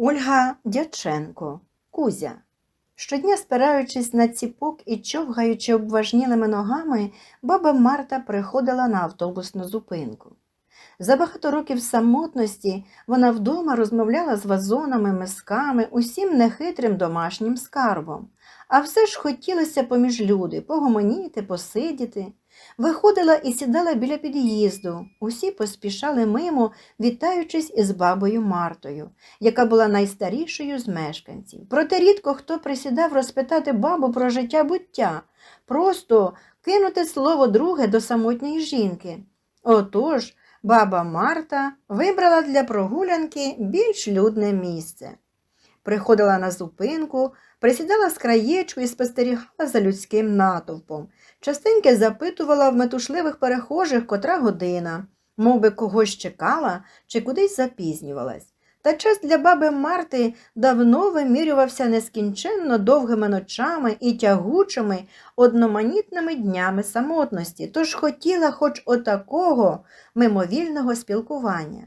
Ольга Дяченко, Кузя. Щодня, спираючись на ціпок і човгаючи обважнілими ногами, баба Марта приходила на автобусну зупинку. За багато років самотності вона вдома розмовляла з вазонами, мисками, усім нехитрим домашнім скарбом. А все ж хотілося поміж люди погомоніти, посидіти. Виходила і сідала біля під'їзду. Усі поспішали мимо, вітаючись із бабою Мартою, яка була найстарішою з мешканців. Проте рідко хто присідав розпитати бабу про життя буття, просто кинути слово друге до самотньої жінки. Отож, баба Марта вибрала для прогулянки більш людне місце. Приходила на зупинку, присідала з краєчку і спостерігала за людським натовпом. Частенько запитувала в метушливих перехожих, котра година, мов би когось чекала чи кудись запізнювалась. Та час для баби Марти давно вимірювався нескінченно довгими ночами і тягучими одноманітними днями самотності, тож хотіла хоч отакого мимовільного спілкування.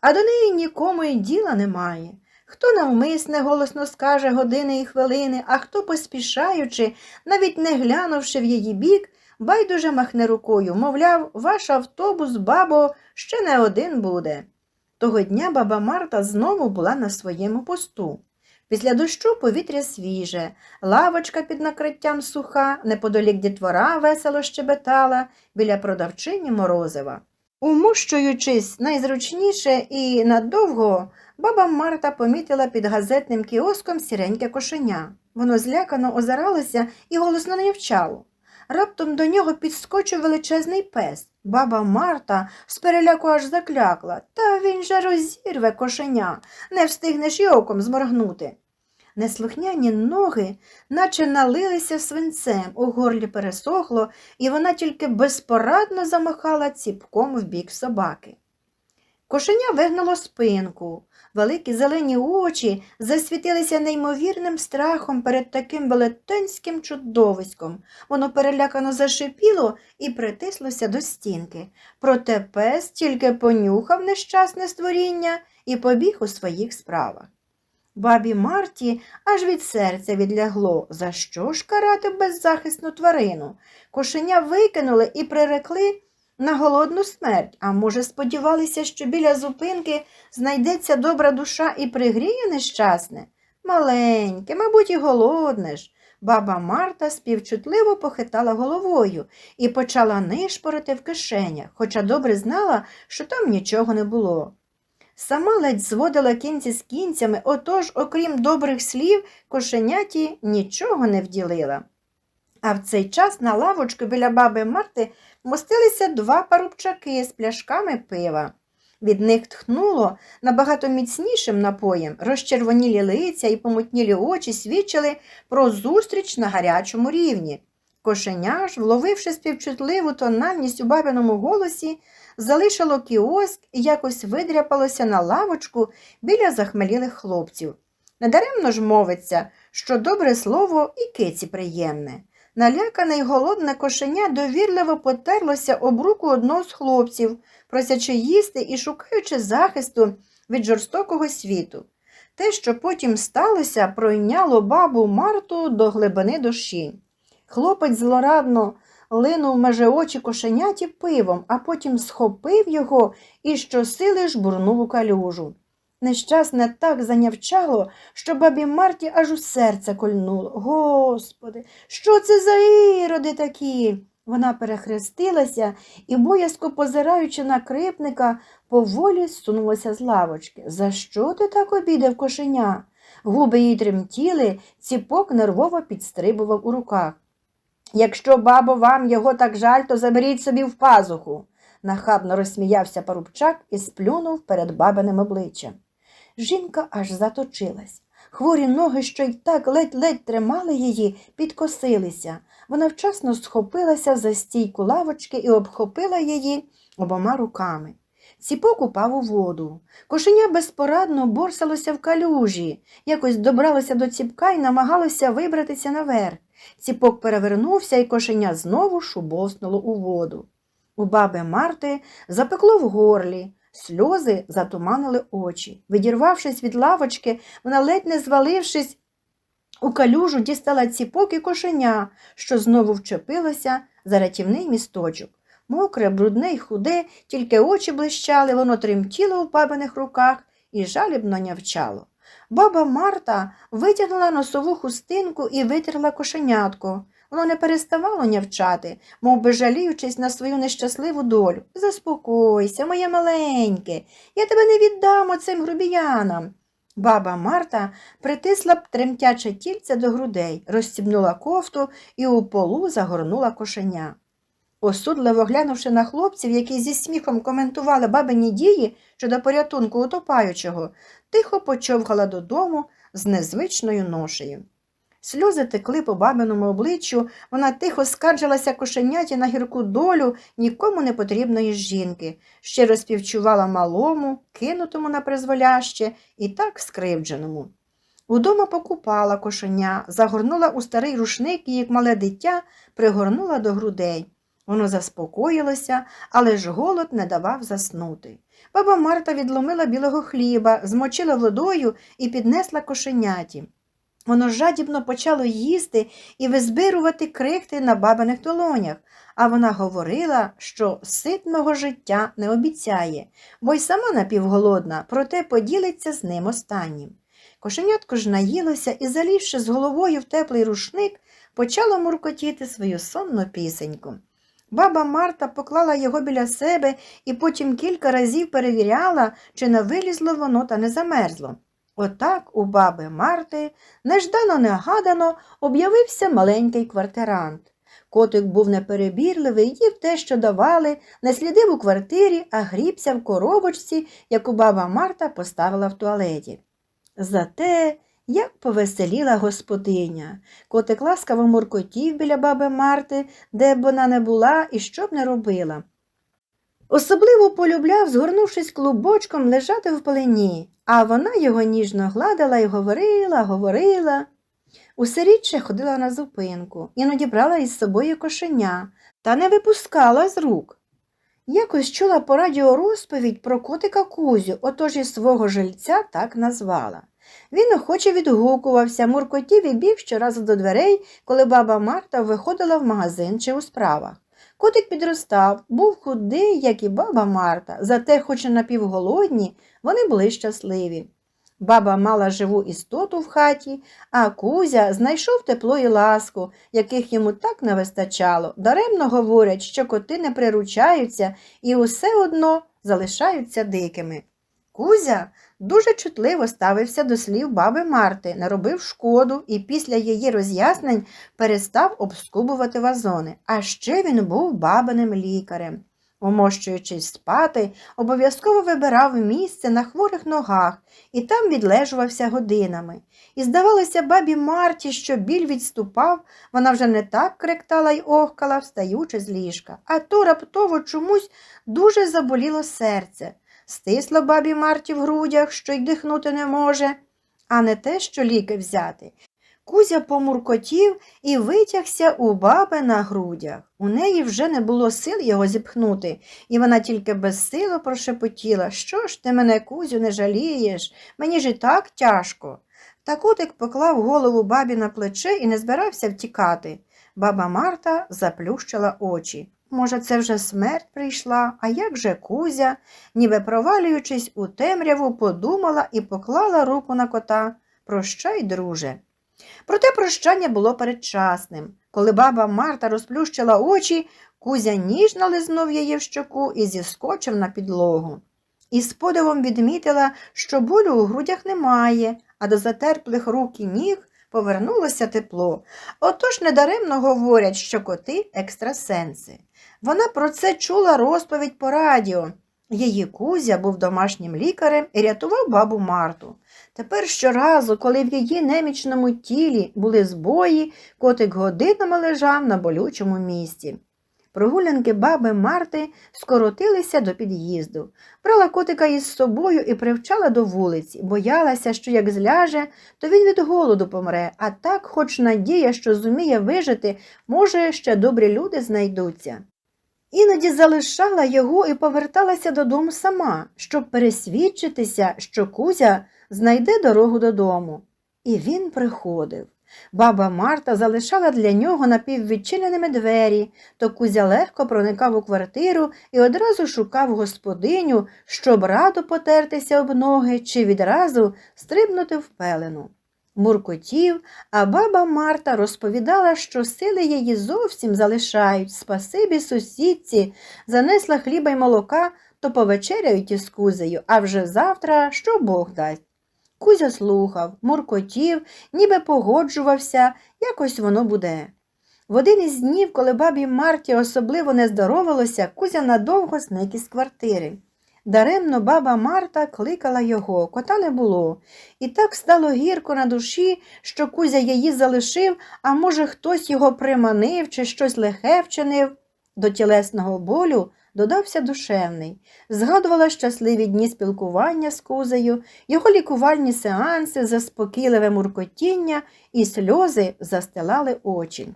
А до неї нікому й діла немає. Хто навмисне голосно скаже години і хвилини, а хто, поспішаючи, навіть не глянувши в її бік, байдуже махне рукою, мовляв, ваш автобус, бабо, ще не один буде. Того дня баба Марта знову була на своєму посту. Після дощу повітря свіже, лавочка під накриттям суха, неподалік дітвора весело щебетала біля продавчині морозива. Умущуючись найзручніше і надовго, баба Марта помітила під газетним кіоском сіреньке кошеня. Воно злякано озиралося і голосно нявчало. Раптом до нього підскочив величезний пес. Баба Марта з переляку аж заклякла. Та він же розірве кошеня, не встигнеш й оком зморгнути. Неслухняні ноги, наче налилися свинцем, у горлі пересохло, і вона тільки безпорадно замахала ціпком в бік собаки. Кошеня вигнуло спинку, великі зелені очі засвітилися неймовірним страхом перед таким велетенським чудовиськом. Воно перелякано зашипіло і притислося до стінки. Проте пес тільки понюхав нещасне створіння і побіг у своїх справах. Бабі Марті аж від серця відлягло. За що ж карати беззахисну тварину? Кошеня викинули і прирекли на голодну смерть, а може, сподівалися, що біля зупинки знайдеться добра душа і пригріє нещасне? Маленьке, мабуть, і голодне ж. Баба Марта співчутливо похитала головою і почала нишпорити в кишенях, хоча добре знала, що там нічого не було. Сама ледь зводила кінці з кінцями, отож, окрім добрих слів, кошеняті нічого не вділила. А в цей час на лавочку біля баби Марти мостилися два парубчаки з пляшками пива. Від них тхнуло набагато міцнішим напоєм, розчервонілі лиця і помутнілі очі свідчили про зустріч на гарячому рівні. Кошеня ж, вловивши співчутливу тональність у бабиному голосі, залишило кіоск і якось видряпалося на лавочку біля захмелілих хлопців. Недаремно ж мовиться, що добре слово і киці приємне. Налякане й голодне кошеня довірливо потерлося об руку одного з хлопців, просячи їсти і шукаючи захисту від жорстокого світу. Те, що потім сталося, пройняло бабу Марту до глибини душі. Хлопець злорадно линув меже очі кошеняті пивом, а потім схопив його і щосили жбурнув у калюжу. Нещасне так занявчало, що бабі Марті аж у серце кольнуло. Господи, що це за іроди такі? Вона перехрестилася і, боязко позираючи на крипника, поволі сунулася з лавочки. За що ти так обідав кошеня? Губи їй тремтіли, ціпок нервово підстрибував у руках. Якщо, бабо, вам його так жаль, то заберіть собі в пазуху, нахабно розсміявся парубчак і сплюнув перед бабиним обличчям. Жінка аж заточилась. Хворі ноги, що й так ледь-ледь тримали її, підкосилися. Вона вчасно схопилася за стійку лавочки і обхопила її обома руками. Ціпок упав у воду. Кошеня безпорадно борсалося в калюжі, якось добралося до ціпка і намагалося вибратися наверх. Ціпок перевернувся, і кошеня знову шубоснуло у воду. У баби Марти запекло в горлі, Сльози затуманили очі. Відірвавшись від лавочки, вона, ледь не звалившись, у калюжу дістала ціпок і кошеня, що знову вчепилося за рятівний місточок. Мокре, брудне й худе, тільки очі блищали, воно тремтіло у бабиних руках і жалібно нявчало. Баба Марта витягнула носову хустинку і витерла кошенятко. Воно не переставало нявчати, мов би жаліючись на свою нещасливу долю. Заспокойся, моє маленьке, я тебе не віддам оцим грубіянам. Баба Марта притисла б тремтяче тільце до грудей, розстібнула кофту і у полу загорнула кошеня. Осудливо глянувши на хлопців, які зі сміхом коментували бабині дії щодо порятунку утопаючого, тихо почовгала додому з незвичною ношею. Сльози текли по бабиному обличчю, вона тихо скаржилася кошеняті на гірку долю нікому не потрібної жінки, щиро співчувала малому, кинутому на призволяще і так скривдженому. Удома покупала кошеня, загорнула у старий рушник і, як мале дитя, пригорнула до грудей. Воно заспокоїлося, але ж голод не давав заснути. Баба Марта відломила білого хліба, змочила водою і піднесла кошеняті. Воно жадібно почало їсти і визбирувати крихти на бабиних долонях, а вона говорила, що ситного життя не обіцяє, бо й сама напівголодна, проте поділиться з ним останнім. Кошенятко ж наїлося і, залізши з головою в теплий рушник, почало муркотіти свою сонну пісеньку. Баба Марта поклала його біля себе і потім кілька разів перевіряла, чи не вилізло воно та не замерзло. Отак у баби Марти неждано негадано об'явився маленький квартирант. Котик був неперебірливий, їв те, що давали, не слідив у квартирі, а грібся в коробочці, яку баба Марта поставила в туалеті. Зате як повеселіла господиня. Котик ласкаво муркотів біля баби Марти, де б вона не була і що б не робила. Особливо полюбляв, згорнувшись клубочком, лежати в полині, а вона його ніжно гладила і говорила, говорила. Усе рідше ходила на зупинку, іноді брала із собою кошеня та не випускала з рук. Якось чула по радіо розповідь про котика Кузю, отож і свого жильця так назвала. Він охоче відгукувався, муркотів і біг щоразу до дверей, коли баба Марта виходила в магазин чи у справах. Котик підростав, був худий, як і баба Марта, зате, хоч і напівголодні, вони були щасливі. Баба мала живу істоту в хаті, а Кузя знайшов тепло і ласку, яких йому так не вистачало. Даремно говорять, що коти не приручаються і усе одно залишаються дикими. Кузя дуже чутливо ставився до слів баби Марти, наробив шкоду і після її роз'яснень перестав обскубувати вазони. А ще він був бабиним лікарем. Умощуючись спати, обов'язково вибирав місце на хворих ногах і там відлежувався годинами. І здавалося бабі Марті, що біль відступав, вона вже не так кректала й охкала, встаючи з ліжка, а то раптово чомусь дуже заболіло серце. Стисло бабі Марті в грудях, що й дихнути не може, а не те, що ліки взяти. Кузя помуркотів і витягся у баби на грудях. У неї вже не було сил його зіпхнути, і вона тільки безсило прошепотіла Що ж ти мене, Кузю, не жалієш? Мені ж і так тяжко. Та котик поклав голову бабі на плече і не збирався втікати. Баба Марта заплющила очі. Може, це вже смерть прийшла, а як же Кузя, ніби провалюючись у темряву, подумала і поклала руку на кота. Прощай, друже. Проте прощання було передчасним. Коли баба Марта розплющила очі, Кузя ніжно лизнув її в щоку і зіскочив на підлогу. І з подивом відмітила, що болю у грудях немає, а до затерплих рук і ніг повернулося тепло. Отож недаремно говорять, що коти екстрасенси. Вона про це чула розповідь по радіо. Її Кузя був домашнім лікарем і рятував бабу Марту. Тепер щоразу, коли в її немічному тілі були збої, котик годинами лежав на болючому місці. Прогулянки баби Марти скоротилися до під'їзду. Брала котика із собою і привчала до вулиці, боялася, що як зляже, то він від голоду помре, а так, хоч надія, що зуміє вижити, може, ще добрі люди знайдуться. Іноді залишала його і поверталася додому сама, щоб пересвідчитися, що Кузя знайде дорогу додому. І він приходив. Баба Марта залишала для нього напіввідчиненими двері, то Кузя легко проникав у квартиру і одразу шукав господиню, щоб радо потертися об ноги чи відразу стрибнути в пелену. Муркотів, а баба Марта розповідала, що сили її зовсім залишають. Спасибі сусідці, занесла хліба й молока, то повечеряють із кузею, а вже завтра що Бог дасть. Кузя слухав, муркотів, ніби погоджувався, якось воно буде. В один із днів, коли бабі Марті особливо не здоровилося, Кузя надовго зник із квартири. Даремно баба Марта кликала його, кота не було, і так стало гірко на душі, що Кузя її залишив, а може, хтось його приманив чи щось лихе вчинив. До тілесного болю додався душевний. Згадувала щасливі дні спілкування з Кузею, його лікувальні сеанси, заспокійливе муркотіння і сльози застилали очі.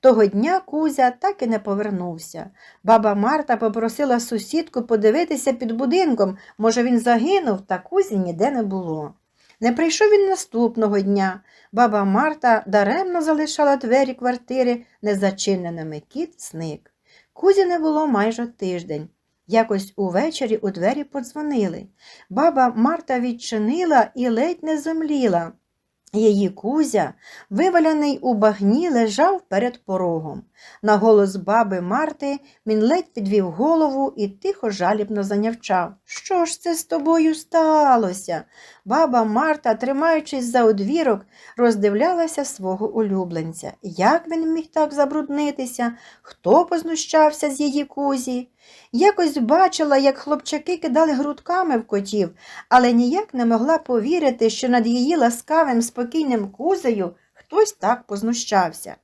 Того дня Кузя так і не повернувся. Баба Марта попросила сусідку подивитися під будинком, може, він загинув, та Кузі ніде не було. Не прийшов він наступного дня. Баба Марта даремно залишала двері квартири незачиненими. Кіт зник. Кузі не було майже тиждень. Якось увечері у двері подзвонили. Баба Марта відчинила і ледь не зомліла. Її кузя, виваляний у багні, лежав перед порогом. На голос баби Марти він ледь підвів голову і тихо жалібно занявчав. Що ж це з тобою сталося? Баба Марта, тримаючись за одвірок, роздивлялася свого улюбленця. Як він міг так забруднитися? Хто познущався з її кузі? Якось бачила, як хлопчаки кидали грудками в котів, але ніяк не могла повірити, що над її ласкавим, спокійним кузею хтось так познущався.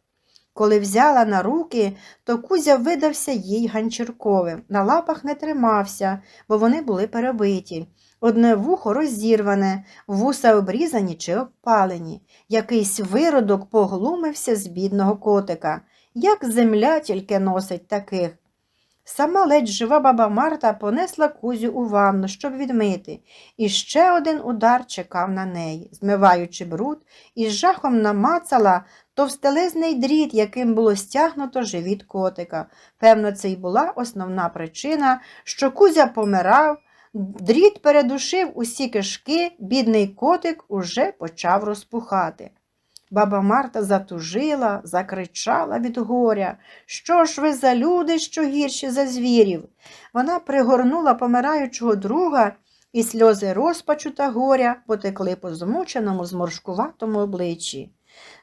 Коли взяла на руки, то Кузя видався їй ганчірковим. На лапах не тримався, бо вони були перебиті. Одне вухо розірване, вуса обрізані чи обпалені. Якийсь виродок поглумився з бідного котика. Як земля тільки носить таких. Сама ледь жива баба Марта понесла кузю у ванну, щоб відмити, і ще один удар чекав на неї, змиваючи бруд, і з жахом намацала товстелезний дріт, яким було стягнуто живіт котика. Певно, це й була основна причина, що кузя помирав, дріт передушив усі кишки, бідний котик уже почав розпухати. Баба Марта затужила, закричала від горя. Що ж ви за люди, що гірші за звірів? Вона пригорнула помираючого друга, і сльози розпачу та горя потекли по змученому, зморшкуватому обличчі.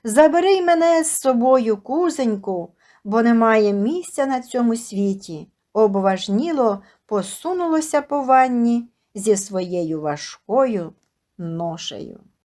Забери мене з собою, кузеньку, бо немає місця на цьому світі. Обважніло посунулося по ванні зі своєю важкою ношею.